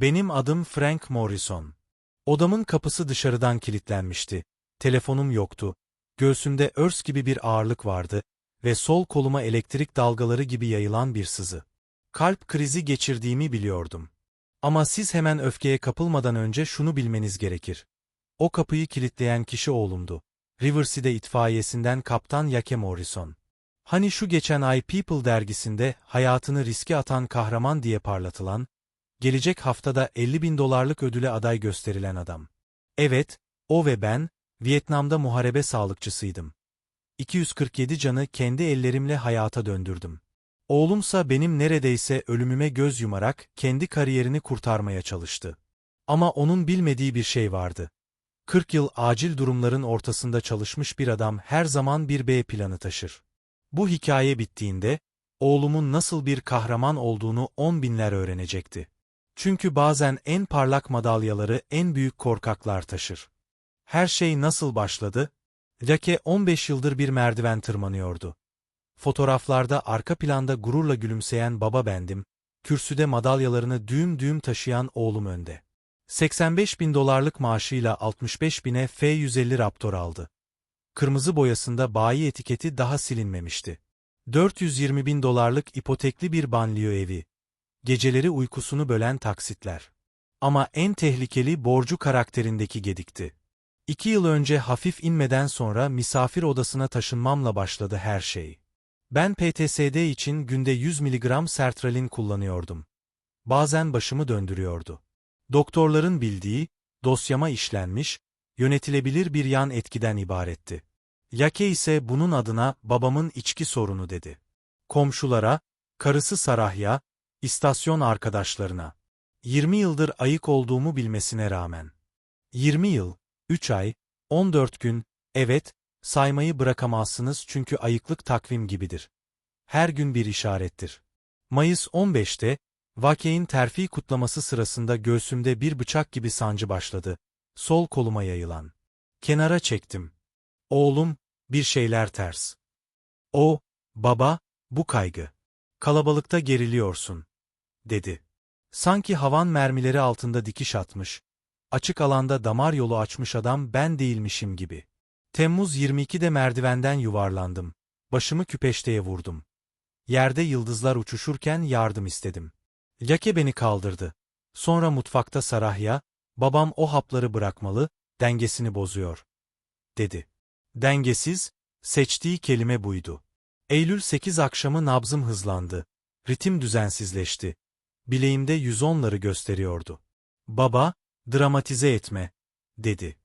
Benim adım Frank Morrison. Odamın kapısı dışarıdan kilitlenmişti. Telefonum yoktu. Göğsümde örs gibi bir ağırlık vardı ve sol koluma elektrik dalgaları gibi yayılan bir sızı. Kalp krizi geçirdiğimi biliyordum. Ama siz hemen öfkeye kapılmadan önce şunu bilmeniz gerekir. O kapıyı kilitleyen kişi oğlumdu. Riverside itfaiyesinden Kaptan Yake Morrison. Hani şu geçen ay People dergisinde hayatını riske atan kahraman diye parlatılan, gelecek haftada 50 bin dolarlık ödüle aday gösterilen adam. Evet, o ve ben, Vietnam'da muharebe sağlıkçısıydım. 247 canı kendi ellerimle hayata döndürdüm. Oğlumsa benim neredeyse ölümüme göz yumarak kendi kariyerini kurtarmaya çalıştı. Ama onun bilmediği bir şey vardı. 40 yıl acil durumların ortasında çalışmış bir adam her zaman bir B planı taşır. Bu hikaye bittiğinde, oğlumun nasıl bir kahraman olduğunu on binler öğrenecekti. Çünkü bazen en parlak madalyaları en büyük korkaklar taşır. Her şey nasıl başladı? Jacke 15 yıldır bir merdiven tırmanıyordu. Fotoğraflarda arka planda gururla gülümseyen baba bendim, kürsüde madalyalarını düğüm düğüm taşıyan oğlum önde. 85 bin dolarlık maaşıyla 65 bine F-150 Raptor aldı. Kırmızı boyasında bayi etiketi daha silinmemişti. 420 bin dolarlık ipotekli bir banliyö evi. Geceleri uykusunu bölen taksitler. Ama en tehlikeli borcu karakterindeki gedikti. İki yıl önce hafif inmeden sonra misafir odasına taşınmamla başladı her şey. Ben PTSD için günde 100 mg sertralin kullanıyordum. Bazen başımı döndürüyordu. Doktorların bildiği, dosyama işlenmiş, yönetilebilir bir yan etkiden ibaretti. Yake ise bunun adına babamın içki sorunu dedi. Komşulara, karısı Sarahya, istasyon arkadaşlarına. 20 yıldır ayık olduğumu bilmesine rağmen. 20 yıl, 3 ay, 14 gün, evet, saymayı bırakamazsınız çünkü ayıklık takvim gibidir. Her gün bir işarettir. Mayıs 15'te, Vake'in terfi kutlaması sırasında göğsümde bir bıçak gibi sancı başladı. Sol koluma yayılan. Kenara çektim. Oğlum, bir şeyler ters. O, baba, bu kaygı. Kalabalıkta geriliyorsun, dedi. Sanki havan mermileri altında dikiş atmış, açık alanda damar yolu açmış adam ben değilmişim gibi. Temmuz 22'de merdivenden yuvarlandım. Başımı küpeşteye vurdum. Yerde yıldızlar uçuşurken yardım istedim. Yake beni kaldırdı. Sonra mutfakta Sarahya, babam o hapları bırakmalı, dengesini bozuyor. Dedi. Dengesiz, seçtiği kelime buydu. Eylül 8 akşamı nabzım hızlandı. Ritim düzensizleşti. Bileğimde 110'ları gösteriyordu. Baba, dramatize etme, dedi.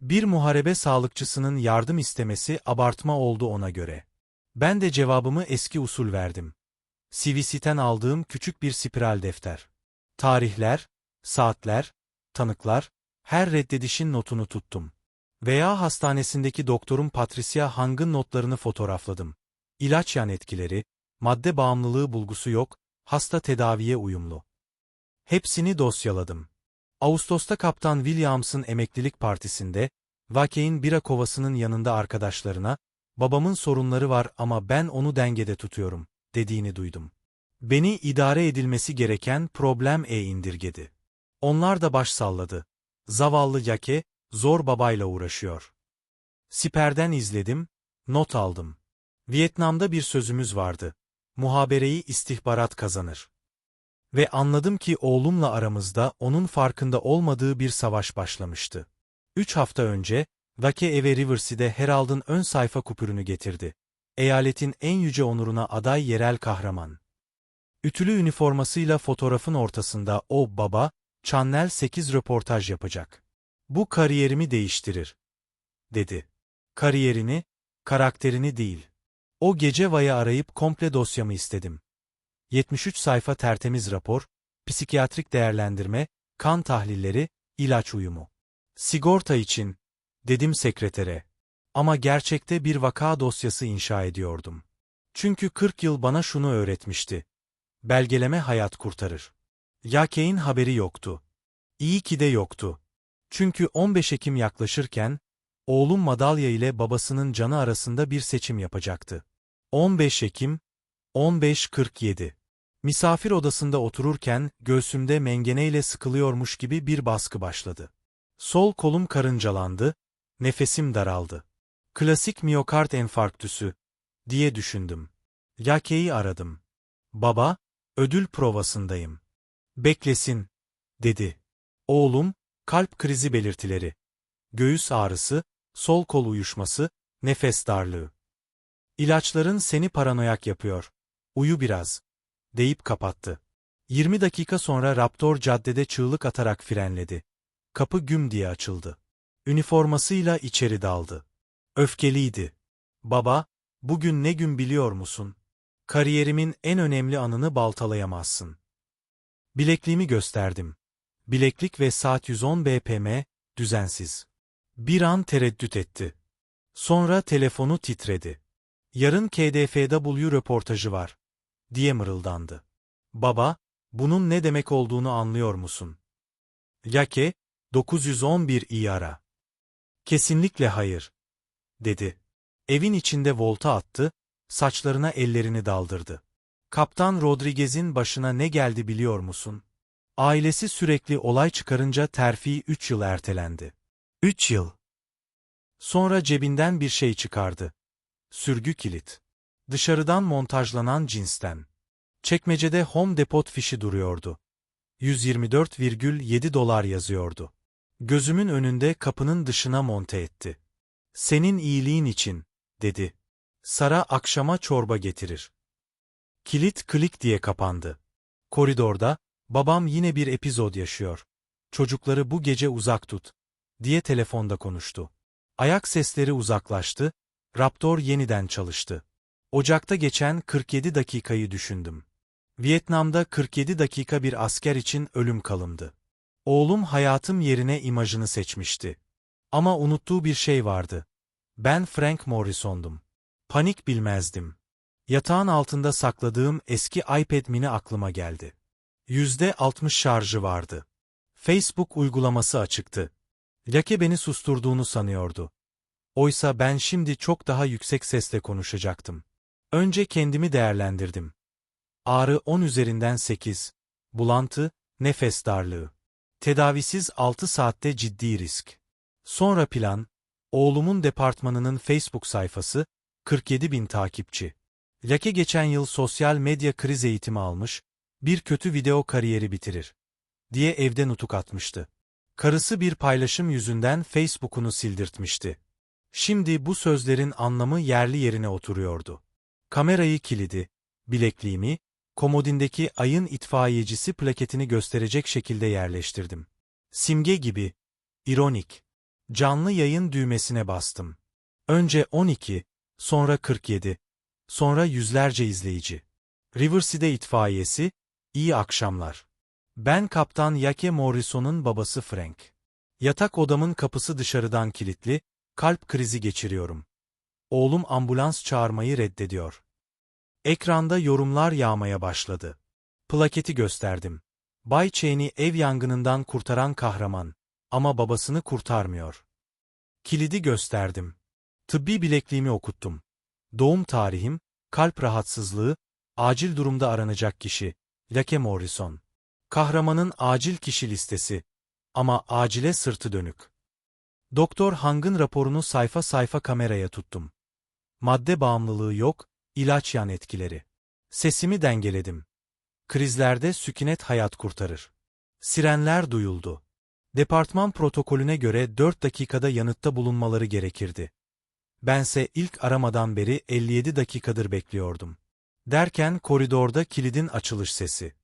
Bir muharebe sağlıkçısının yardım istemesi abartma oldu ona göre. Ben de cevabımı eski usul verdim. CVC'ten aldığım küçük bir spiral defter. Tarihler, saatler, tanıklar, her reddedişin notunu tuttum. Veya hastanesindeki doktorum Patricia Hang'ın notlarını fotoğrafladım. İlaç yan etkileri, madde bağımlılığı bulgusu yok, hasta tedaviye uyumlu. Hepsini dosyaladım. Ağustos'ta Kaptan Williams'ın emeklilik partisinde, Vake'in bira kovasının yanında arkadaşlarına, babamın sorunları var ama ben onu dengede tutuyorum, dediğini duydum. Beni idare edilmesi gereken problem E indirgedi. Onlar da baş salladı. Zavallı Yake, zor babayla uğraşıyor. Siperden izledim, not aldım. Vietnam'da bir sözümüz vardı. Muhabereyi istihbarat kazanır. Ve anladım ki oğlumla aramızda onun farkında olmadığı bir savaş başlamıştı. Üç hafta önce, Vake Eve Riverside Herald'ın ön sayfa kupürünü getirdi. Eyaletin en yüce onuruna aday yerel kahraman. Ütülü üniformasıyla fotoğrafın ortasında o baba, Channel 8 röportaj yapacak. Bu kariyerimi değiştirir, dedi. Kariyerini, karakterini değil. O gece Vay'ı arayıp komple dosyamı istedim. 73 sayfa tertemiz rapor, psikiyatrik değerlendirme, kan tahlilleri, ilaç uyumu. Sigorta için, dedim sekretere. Ama gerçekte bir vaka dosyası inşa ediyordum. Çünkü 40 yıl bana şunu öğretmişti. Belgeleme hayat kurtarır. Yake'in haberi yoktu. İyi ki de yoktu. Çünkü 15 Ekim yaklaşırken, oğlum madalya ile babasının canı arasında bir seçim yapacaktı. 15 Ekim, 15.47 Misafir odasında otururken göğsümde mengeneyle sıkılıyormuş gibi bir baskı başladı. Sol kolum karıncalandı, nefesim daraldı. Klasik miyokard enfarktüsü, diye düşündüm. Yake'yi aradım. Baba, ödül provasındayım. Beklesin, dedi. Oğlum, kalp krizi belirtileri. Göğüs ağrısı, sol kol uyuşması, nefes darlığı. İlaçların seni paranoyak yapıyor. Uyu biraz. Deyip kapattı. 20 dakika sonra Raptor caddede çığlık atarak frenledi. Kapı güm diye açıldı. Üniformasıyla içeri daldı. Öfkeliydi. Baba, bugün ne gün biliyor musun? Kariyerimin en önemli anını baltalayamazsın. Bilekliğimi gösterdim. Bileklik ve saat 110 BPM, düzensiz. Bir an tereddüt etti. Sonra telefonu titredi. Yarın KDFW röportajı var, diye mırıldandı. Baba, bunun ne demek olduğunu anlıyor musun? Yake, 911 iyi. Kesinlikle hayır, dedi. Evin içinde volta attı, saçlarına ellerini daldırdı. Kaptan Rodriguez'in başına ne geldi biliyor musun? Ailesi sürekli olay çıkarınca terfi 3 yıl ertelendi. 3 yıl. Sonra cebinden bir şey çıkardı. Sürgü kilit. Dışarıdan montajlanan cinsten. Çekmecede Home Depot fişi duruyordu. 124,7 dolar yazıyordu. Gözümün önünde kapının dışına monte etti. Senin iyiliğin için, dedi. Sara akşama çorba getirir. Kilit klik diye kapandı. Koridorda, babam yine bir epizod yaşıyor. Çocukları bu gece uzak tut, diye telefonda konuştu. Ayak sesleri uzaklaştı, Raptor yeniden çalıştı. Ocakta geçen 47 dakikayı düşündüm. Vietnam'da 47 dakika bir asker için ölüm kalımdı. Oğlum hayatım yerine imajını seçmişti. Ama unuttuğu bir şey vardı. Ben Frank Morrison'dum. Panik bilmezdim. Yatağın altında sakladığım eski iPad mini aklıma geldi. Yüzde altmış şarjı vardı. Facebook uygulaması açıktı. Lake beni susturduğunu sanıyordu. Oysa ben şimdi çok daha yüksek sesle konuşacaktım. Önce kendimi değerlendirdim. Ağrı 10 üzerinden 8. Bulantı, nefes darlığı. Tedavisiz 6 saatte ciddi risk. Sonra plan, oğlumun departmanının Facebook sayfası, 47 bin takipçi. Lake geçen yıl sosyal medya kriz eğitimi almış, bir kötü video kariyeri bitirir. Diye evde nutuk atmıştı. Karısı bir paylaşım yüzünden Facebook'unu sildirtmişti. Şimdi bu sözlerin anlamı yerli yerine oturuyordu. Kamerayı kilidi, bilekliğimi, komodindeki ayın itfaiyecisi plaketini gösterecek şekilde yerleştirdim. Simge gibi, ironik. Canlı yayın düğmesine bastım. Önce 12, sonra 47, sonra yüzlerce izleyici. Riverside itfaiyesi, iyi akşamlar. Ben Kaptan Yake Morrison'un babası Frank. Yatak odamın kapısı dışarıdan kilitli, kalp krizi geçiriyorum. Oğlum ambulans çağırmayı reddediyor. Ekranda yorumlar yağmaya başladı. Plaketi gösterdim. Bay Cheney ev yangınından kurtaran kahraman. Ama babasını kurtarmıyor. Kilidi gösterdim. Tıbbi bilekliğimi okuttum. Doğum tarihim, kalp rahatsızlığı, acil durumda aranacak kişi, Lake Morrison. Kahramanın acil kişi listesi. Ama acile sırtı dönük. Doktor Hang'ın raporunu sayfa sayfa kameraya tuttum. Madde bağımlılığı yok, ilaç yan etkileri. Sesimi dengeledim. Krizlerde sükunet hayat kurtarır. Sirenler duyuldu. Departman protokolüne göre 4 dakikada yanıtta bulunmaları gerekirdi. Bense ilk aramadan beri 57 dakikadır bekliyordum. Derken koridorda kilidin açılış sesi.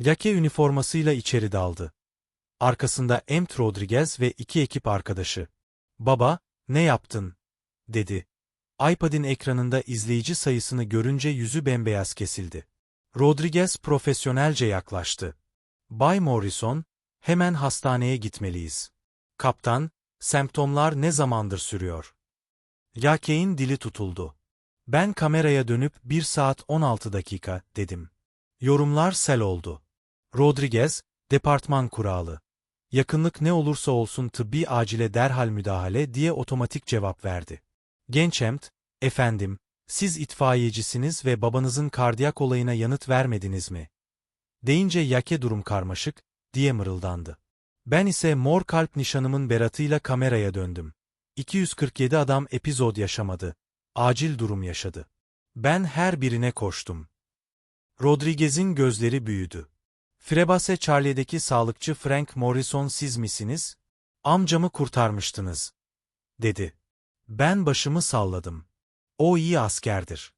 Lake üniformasıyla içeri daldı. Arkasında Emt Rodriguez ve iki ekip arkadaşı. Baba, ne yaptın? dedi. iPad'in ekranında izleyici sayısını görünce yüzü bembeyaz kesildi. Rodriguez profesyonelce yaklaştı. Bay Morrison, hemen hastaneye gitmeliyiz. Kaptan, semptomlar ne zamandır sürüyor? Yake'in dili tutuldu. Ben kameraya dönüp 1 saat 16 dakika, dedim. Yorumlar sel oldu. Rodriguez, departman kuralı. Yakınlık ne olursa olsun tıbbi acile derhal müdahale diye otomatik cevap verdi. Gençemt, efendim, siz itfaiyecisiniz ve babanızın kardiyak olayına yanıt vermediniz mi? Deyince Yake durum karmaşık, diye mırıldandı. Ben ise mor kalp nişanımın beratıyla kameraya döndüm. 247 adam epizod yaşamadı. Acil durum yaşadı. Ben her birine koştum. Rodriguez'in gözleri büyüdü. Frebase Charlie'deki sağlıkçı Frank Morrison siz misiniz? Amcamı kurtarmıştınız. Dedi. Ben başımı salladım. O iyi askerdir.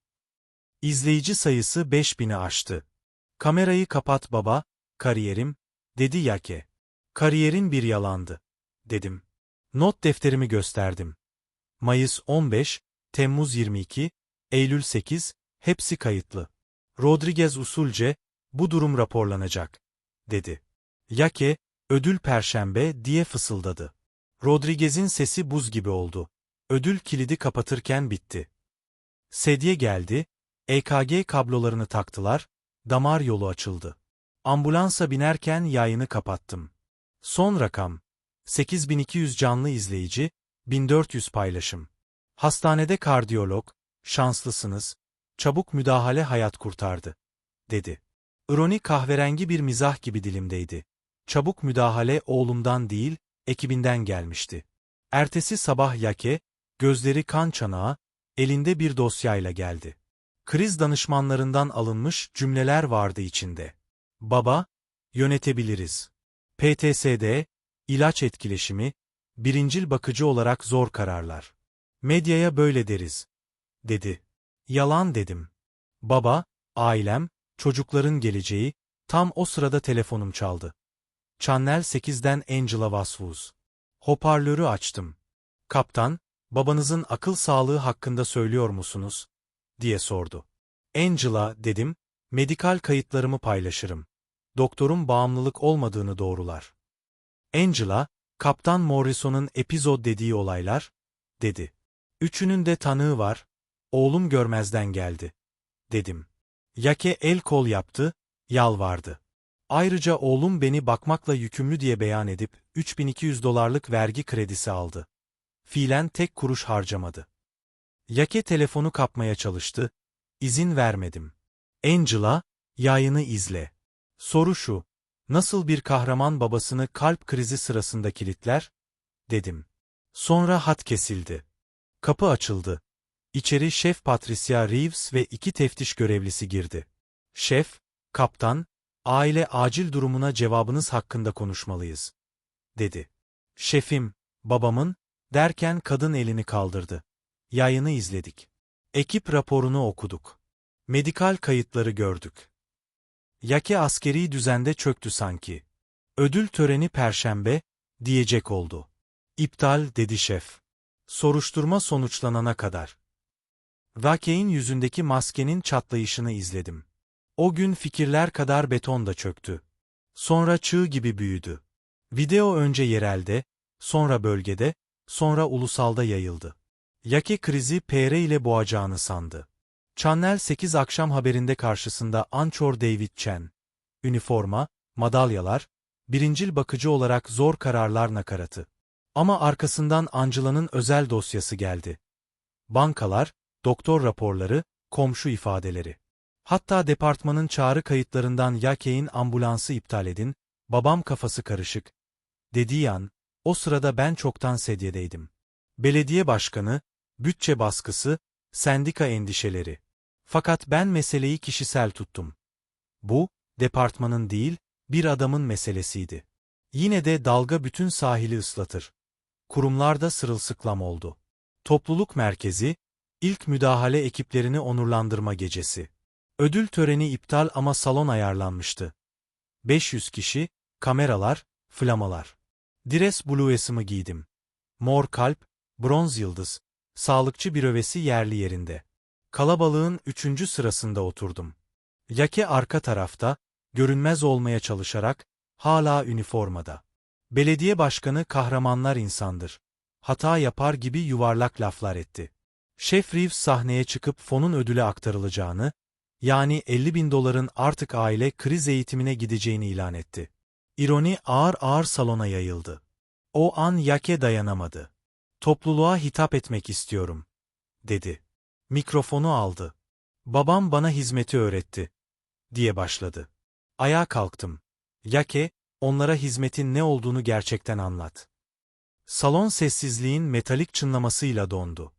İzleyici sayısı 5000'i aştı. Kamerayı kapat baba, kariyerim, dedi Yake. Kariyerin bir yalandı, dedim. Not defterimi gösterdim. Mayıs 15, Temmuz 22, Eylül 8, hepsi kayıtlı. Rodriguez usulce, bu durum raporlanacak, dedi. Yake, ödül perşembe diye fısıldadı. Rodriguez'in sesi buz gibi oldu. Ödül kilidi kapatırken bitti. Sedye geldi, EKG kablolarını taktılar, damar yolu açıldı. Ambulansa binerken yayını kapattım. Son rakam, 8200 canlı izleyici, 1400 paylaşım. Hastanede kardiyolog, şanslısınız, çabuk müdahale hayat kurtardı, dedi. İroni kahverengi bir mizah gibi dilimdeydi. Çabuk müdahale oğlumdan değil, ekibinden gelmişti. Ertesi sabah Yake, gözleri kan çanağı, elinde bir dosyayla geldi. Kriz danışmanlarından alınmış cümleler vardı içinde. Baba, yönetebiliriz. PTSD, ilaç etkileşimi, birincil bakıcı olarak zor kararlar. Medyaya böyle deriz. Dedi. Yalan dedim. Baba, ailem, çocukların geleceği, tam o sırada telefonum çaldı. Channel 8'den Angela Vasvuz. Hoparlörü açtım. Kaptan, babanızın akıl sağlığı hakkında söylüyor musunuz? diye sordu. Angela, dedim, medikal kayıtlarımı paylaşırım. Doktorun bağımlılık olmadığını doğrular. Angela, Kaptan Morrison'un epizod dediği olaylar, dedi. Üçünün de tanığı var, oğlum görmezden geldi, dedim. Yake el kol yaptı, yalvardı. Ayrıca oğlum beni bakmakla yükümlü diye beyan edip 3200 dolarlık vergi kredisi aldı. Fiilen tek kuruş harcamadı. Yake telefonu kapmaya çalıştı, izin vermedim. Angela, yayını izle. Soru şu, nasıl bir kahraman babasını kalp krizi sırasında kilitler? Dedim. Sonra hat kesildi. Kapı açıldı. İçeri Şef Patricia Reeves ve iki teftiş görevlisi girdi. Şef, kaptan, aile acil durumuna cevabınız hakkında konuşmalıyız, dedi. Şefim, babamın, derken kadın elini kaldırdı. Yayını izledik. Ekip raporunu okuduk. Medikal kayıtları gördük. Yake askeri düzende çöktü sanki. Ödül töreni perşembe, diyecek oldu. İptal dedi şef. Soruşturma sonuçlanana kadar. Vake'in yüzündeki maskenin çatlayışını izledim. O gün fikirler kadar beton da çöktü. Sonra çığ gibi büyüdü. Video önce yerelde, sonra bölgede, sonra ulusalda yayıldı. Yake krizi PR ile boğacağını sandı. Channel 8 akşam haberinde karşısında Anchor David Chen. Üniforma, madalyalar, birincil bakıcı olarak zor kararlar nakaratı. Ama arkasından Angela'nın özel dosyası geldi. Bankalar, doktor raporları, komşu ifadeleri. Hatta departmanın çağrı kayıtlarından Yake'in ambulansı iptal edin, babam kafası karışık. Dediği an, o sırada ben çoktan sedyedeydim. Belediye başkanı, bütçe baskısı, sendika endişeleri. Fakat ben meseleyi kişisel tuttum. Bu, departmanın değil, bir adamın meselesiydi. Yine de dalga bütün sahili ıslatır. Kurumlarda sırılsıklam oldu. Topluluk merkezi, ilk müdahale ekiplerini onurlandırma gecesi. Ödül töreni iptal ama salon ayarlanmıştı. 500 kişi, kameralar, flamalar. Dires blues'ımı giydim. Mor kalp, bronz yıldız, sağlıkçı bir övesi yerli yerinde. Kalabalığın üçüncü sırasında oturdum. Yake arka tarafta, görünmez olmaya çalışarak, hala üniformada. Belediye başkanı kahramanlar insandır. Hata yapar gibi yuvarlak laflar etti. Şef Reeves sahneye çıkıp fonun ödüle aktarılacağını, yani 50 bin doların artık aile kriz eğitimine gideceğini ilan etti. İroni ağır ağır salona yayıldı. O an Yake dayanamadı. Topluluğa hitap etmek istiyorum, dedi. Mikrofonu aldı. Babam bana hizmeti öğretti, diye başladı. Ayağa kalktım. Yake, onlara hizmetin ne olduğunu gerçekten anlat. Salon sessizliğin metalik çınlamasıyla dondu.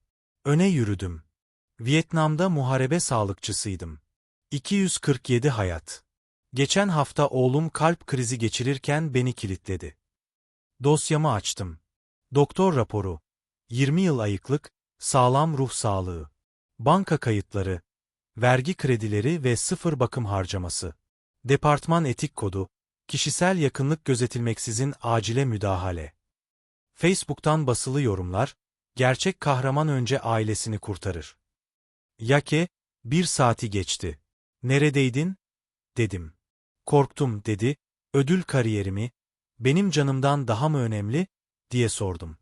Öne yürüdüm. Vietnam'da muharebe sağlıkçısıydım. 247 hayat. Geçen hafta oğlum kalp krizi geçirirken beni kilitledi. Dosyamı açtım. Doktor raporu. 20 yıl ayıklık, sağlam ruh sağlığı. Banka kayıtları, vergi kredileri ve sıfır bakım harcaması. Departman etik kodu, kişisel yakınlık gözetilmeksizin acile müdahale. Facebook'tan basılı yorumlar, gerçek kahraman önce ailesini kurtarır. Yake, bir saati geçti. Neredeydin? Dedim. Korktum dedi, ödül kariyerimi, benim canımdan daha mı önemli, diye sordum.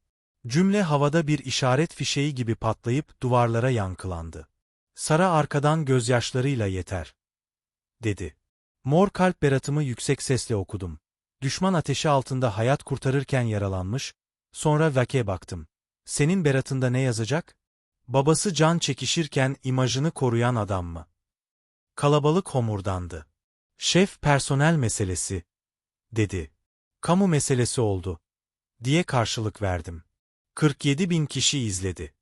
Cümle havada bir işaret fişeği gibi patlayıp duvarlara yankılandı. Sara arkadan gözyaşlarıyla yeter, dedi. Mor kalp beratımı yüksek sesle okudum. Düşman ateşi altında hayat kurtarırken yaralanmış, sonra Vake baktım. Senin beratında ne yazacak? Babası can çekişirken imajını koruyan adam mı? Kalabalık homurdandı. Şef personel meselesi, dedi. Kamu meselesi oldu, diye karşılık verdim. 47 bin kişi izledi.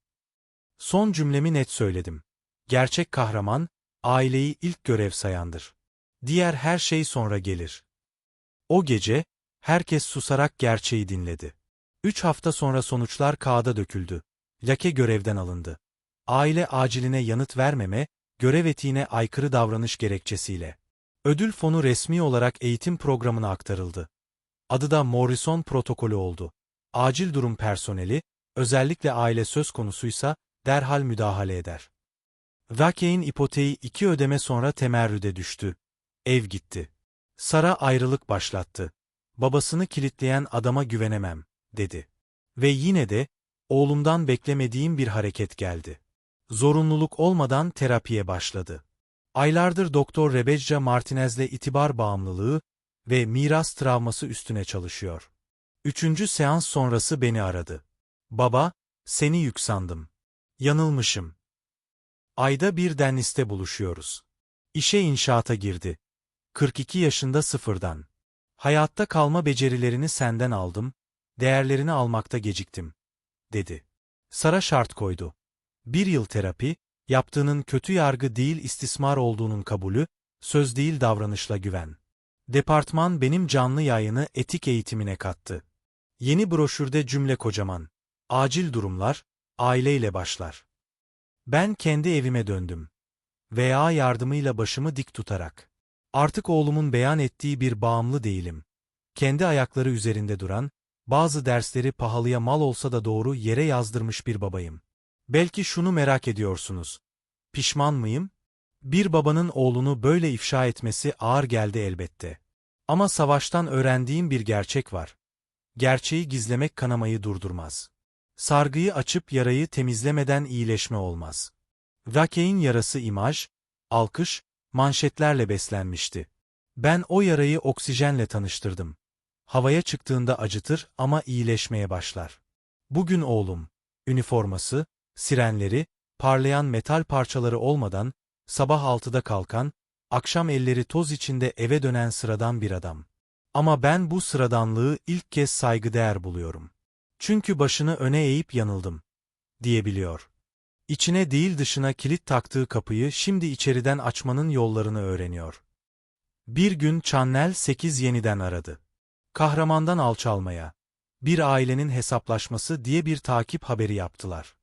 Son cümlemi net söyledim. Gerçek kahraman, aileyi ilk görev sayandır. Diğer her şey sonra gelir. O gece, herkes susarak gerçeği dinledi. Üç hafta sonra sonuçlar kağıda döküldü. Lake görevden alındı. Aile aciline yanıt vermeme, görev etiğine aykırı davranış gerekçesiyle. Ödül fonu resmi olarak eğitim programına aktarıldı. Adı da Morrison protokolü oldu. Acil durum personeli, özellikle aile söz konusuysa, derhal müdahale eder. Vake'in ipoteği iki ödeme sonra temerrüde düştü. Ev gitti. Sara ayrılık başlattı. Babasını kilitleyen adama güvenemem, dedi. Ve yine de, oğlumdan beklemediğim bir hareket geldi. Zorunluluk olmadan terapiye başladı. Aylardır Doktor Rebecca Martinez'le itibar bağımlılığı ve miras travması üstüne çalışıyor. Üçüncü seans sonrası beni aradı. Baba, seni yük sandım. Yanılmışım. Ayda bir denliste buluşuyoruz. İşe inşaata girdi. 42 yaşında sıfırdan. Hayatta kalma becerilerini senden aldım, değerlerini almakta geciktim, dedi. Sara şart koydu. Bir yıl terapi, yaptığının kötü yargı değil istismar olduğunun kabulü, söz değil davranışla güven. Departman benim canlı yayını etik eğitimine kattı. Yeni broşürde cümle kocaman. Acil durumlar, aileyle başlar. Ben kendi evime döndüm. Veya yardımıyla başımı dik tutarak. Artık oğlumun beyan ettiği bir bağımlı değilim. Kendi ayakları üzerinde duran, bazı dersleri pahalıya mal olsa da doğru yere yazdırmış bir babayım. Belki şunu merak ediyorsunuz. Pişman mıyım? Bir babanın oğlunu böyle ifşa etmesi ağır geldi elbette. Ama savaştan öğrendiğim bir gerçek var. Gerçeği gizlemek kanamayı durdurmaz. Sargıyı açıp yarayı temizlemeden iyileşme olmaz. Vake'in yarası imaj, alkış, manşetlerle beslenmişti. Ben o yarayı oksijenle tanıştırdım. Havaya çıktığında acıtır ama iyileşmeye başlar. Bugün oğlum, üniforması, sirenleri, parlayan metal parçaları olmadan, sabah altıda kalkan, akşam elleri toz içinde eve dönen sıradan bir adam. Ama ben bu sıradanlığı ilk kez saygıdeğer buluyorum. Çünkü başını öne eğip yanıldım, diyebiliyor. İçine değil dışına kilit taktığı kapıyı şimdi içeriden açmanın yollarını öğreniyor. Bir gün Channel 8 yeniden aradı. Kahramandan alçalmaya, bir ailenin hesaplaşması diye bir takip haberi yaptılar.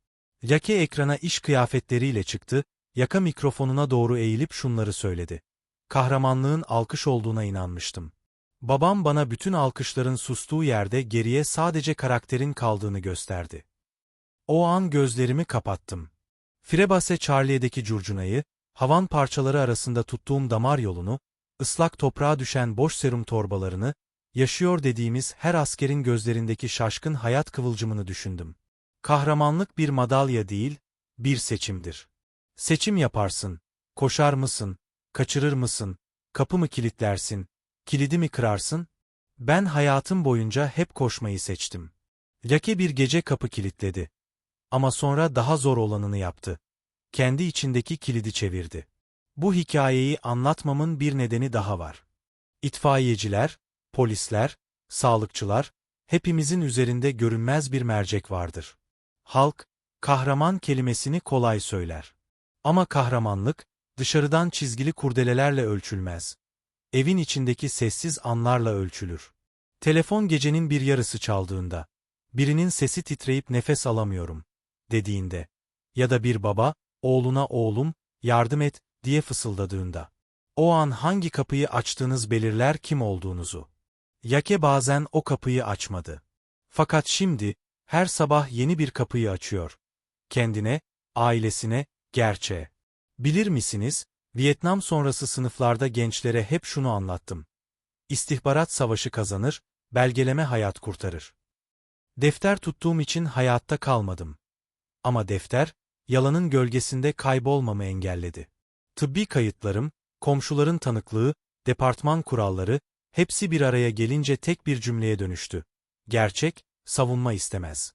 Lake ekrana iş kıyafetleriyle çıktı, yaka mikrofonuna doğru eğilip şunları söyledi. Kahramanlığın alkış olduğuna inanmıştım. Babam bana bütün alkışların sustuğu yerde geriye sadece karakterin kaldığını gösterdi. O an gözlerimi kapattım. Firebase Charlie'deki curcunayı, havan parçaları arasında tuttuğum damar yolunu, ıslak toprağa düşen boş serum torbalarını, yaşıyor dediğimiz her askerin gözlerindeki şaşkın hayat kıvılcımını düşündüm. Kahramanlık bir madalya değil, bir seçimdir. Seçim yaparsın, koşar mısın, kaçırır mısın, kapı mı kilitlersin, kilidi mi kırarsın? Ben hayatım boyunca hep koşmayı seçtim. Lake bir gece kapı kilitledi. Ama sonra daha zor olanını yaptı. Kendi içindeki kilidi çevirdi. Bu hikayeyi anlatmamın bir nedeni daha var. İtfaiyeciler, polisler, sağlıkçılar, hepimizin üzerinde görünmez bir mercek vardır. Halk, kahraman kelimesini kolay söyler. Ama kahramanlık, dışarıdan çizgili kurdelelerle ölçülmez. Evin içindeki sessiz anlarla ölçülür. Telefon gecenin bir yarısı çaldığında, birinin sesi titreyip nefes alamıyorum, dediğinde, ya da bir baba, oğluna oğlum, yardım et, diye fısıldadığında. O an hangi kapıyı açtığınız belirler kim olduğunuzu. Yake bazen o kapıyı açmadı. Fakat şimdi, her sabah yeni bir kapıyı açıyor. Kendine, ailesine, gerçeğe. Bilir misiniz, Vietnam sonrası sınıflarda gençlere hep şunu anlattım. İstihbarat savaşı kazanır, belgeleme hayat kurtarır. Defter tuttuğum için hayatta kalmadım. Ama defter, yalanın gölgesinde kaybolmamı engelledi. Tıbbi kayıtlarım, komşuların tanıklığı, departman kuralları, hepsi bir araya gelince tek bir cümleye dönüştü. Gerçek, savunma istemez.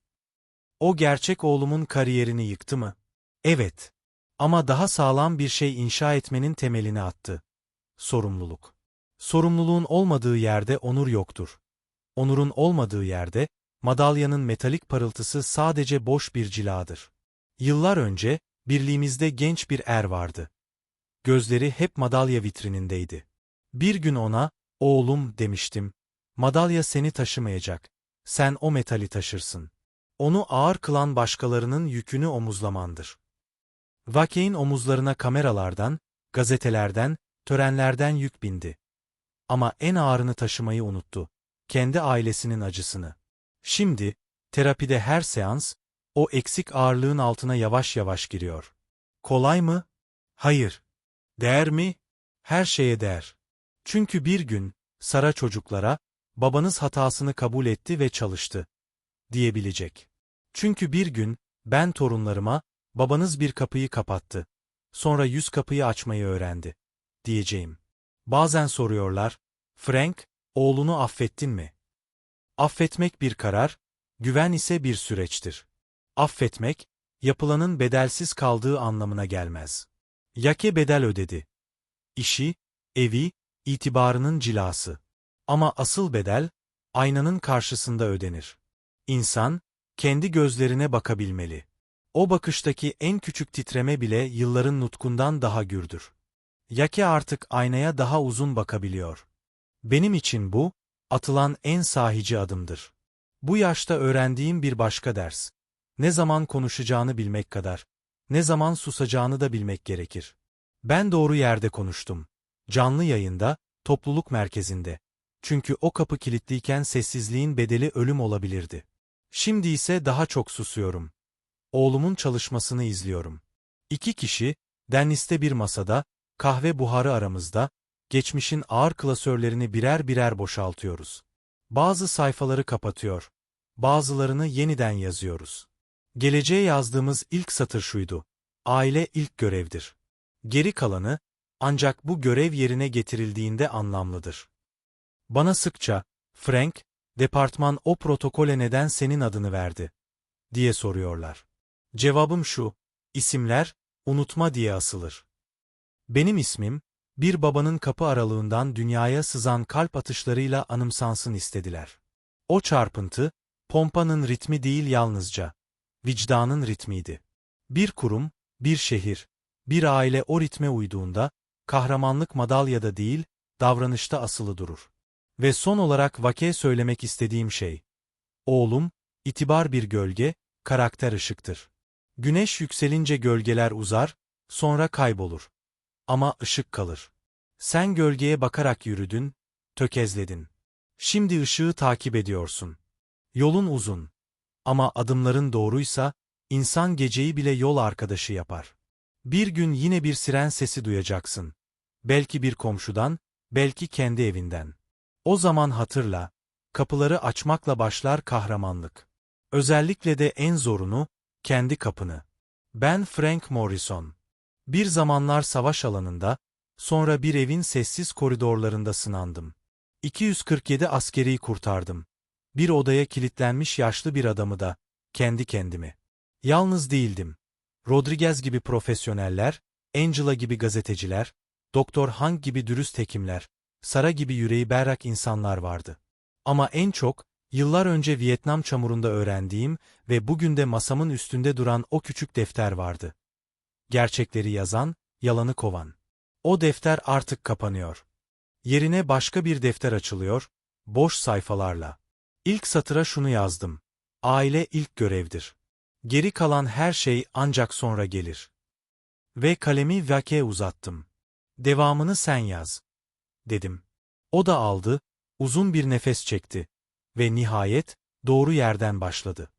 O gerçek oğlumun kariyerini yıktı mı? Evet. Ama daha sağlam bir şey inşa etmenin temelini attı. Sorumluluk. Sorumluluğun olmadığı yerde onur yoktur. Onurun olmadığı yerde, madalyanın metalik parıltısı sadece boş bir ciladır. Yıllar önce, birliğimizde genç bir er vardı. Gözleri hep madalya vitrinindeydi. Bir gün ona, oğlum demiştim, madalya seni taşımayacak, sen o metali taşırsın. Onu ağır kılan başkalarının yükünü omuzlamandır. Vakein omuzlarına kameralardan, gazetelerden, törenlerden yük bindi. Ama en ağırını taşımayı unuttu. Kendi ailesinin acısını. Şimdi, terapide her seans, o eksik ağırlığın altına yavaş yavaş giriyor. Kolay mı? Hayır. Değer mi? Her şeye değer. Çünkü bir gün, Sara çocuklara, babanız hatasını kabul etti ve çalıştı, diyebilecek. Çünkü bir gün, ben torunlarıma, babanız bir kapıyı kapattı, sonra yüz kapıyı açmayı öğrendi, diyeceğim. Bazen soruyorlar, Frank, oğlunu affettin mi? Affetmek bir karar, güven ise bir süreçtir. Affetmek, yapılanın bedelsiz kaldığı anlamına gelmez. Yake bedel ödedi. İşi, evi, itibarının cilası. Ama asıl bedel, aynanın karşısında ödenir. İnsan, kendi gözlerine bakabilmeli. O bakıştaki en küçük titreme bile yılların nutkundan daha gürdür. Yake artık aynaya daha uzun bakabiliyor. Benim için bu, atılan en sahici adımdır. Bu yaşta öğrendiğim bir başka ders. Ne zaman konuşacağını bilmek kadar, ne zaman susacağını da bilmek gerekir. Ben doğru yerde konuştum. Canlı yayında, topluluk merkezinde. Çünkü o kapı kilitliyken sessizliğin bedeli ölüm olabilirdi. Şimdi ise daha çok susuyorum. Oğlumun çalışmasını izliyorum. İki kişi, Dennis'te bir masada, kahve buharı aramızda, geçmişin ağır klasörlerini birer birer boşaltıyoruz. Bazı sayfaları kapatıyor, bazılarını yeniden yazıyoruz. Geleceğe yazdığımız ilk satır şuydu. Aile ilk görevdir. Geri kalanı, ancak bu görev yerine getirildiğinde anlamlıdır. Bana sıkça, Frank, departman o protokole neden senin adını verdi? diye soruyorlar. Cevabım şu, isimler, unutma diye asılır. Benim ismim, bir babanın kapı aralığından dünyaya sızan kalp atışlarıyla anımsansın istediler. O çarpıntı, pompanın ritmi değil yalnızca, vicdanın ritmiydi. Bir kurum, bir şehir, bir aile o ritme uyduğunda, kahramanlık madalyada değil, davranışta asılı durur. Ve son olarak vake söylemek istediğim şey. Oğlum, itibar bir gölge, karakter ışıktır. Güneş yükselince gölgeler uzar, sonra kaybolur. Ama ışık kalır. Sen gölgeye bakarak yürüdün, tökezledin. Şimdi ışığı takip ediyorsun. Yolun uzun. Ama adımların doğruysa, insan geceyi bile yol arkadaşı yapar. Bir gün yine bir siren sesi duyacaksın. Belki bir komşudan, belki kendi evinden. O zaman hatırla, kapıları açmakla başlar kahramanlık. Özellikle de en zorunu, kendi kapını. Ben Frank Morrison. Bir zamanlar savaş alanında, sonra bir evin sessiz koridorlarında sınandım. 247 askeri kurtardım. Bir odaya kilitlenmiş yaşlı bir adamı da, kendi kendimi. Yalnız değildim. Rodriguez gibi profesyoneller, Angela gibi gazeteciler, Doktor Hank gibi dürüst hekimler, Sara gibi yüreği berrak insanlar vardı. Ama en çok, yıllar önce Vietnam çamurunda öğrendiğim ve bugün de masamın üstünde duran o küçük defter vardı. Gerçekleri yazan, yalanı kovan. O defter artık kapanıyor. Yerine başka bir defter açılıyor, boş sayfalarla. İlk satıra şunu yazdım. Aile ilk görevdir. Geri kalan her şey ancak sonra gelir. Ve kalemi Vake'ye uzattım. Devamını sen yaz. Dedim. O da aldı, uzun bir nefes çekti. Ve nihayet, doğru yerden başladı.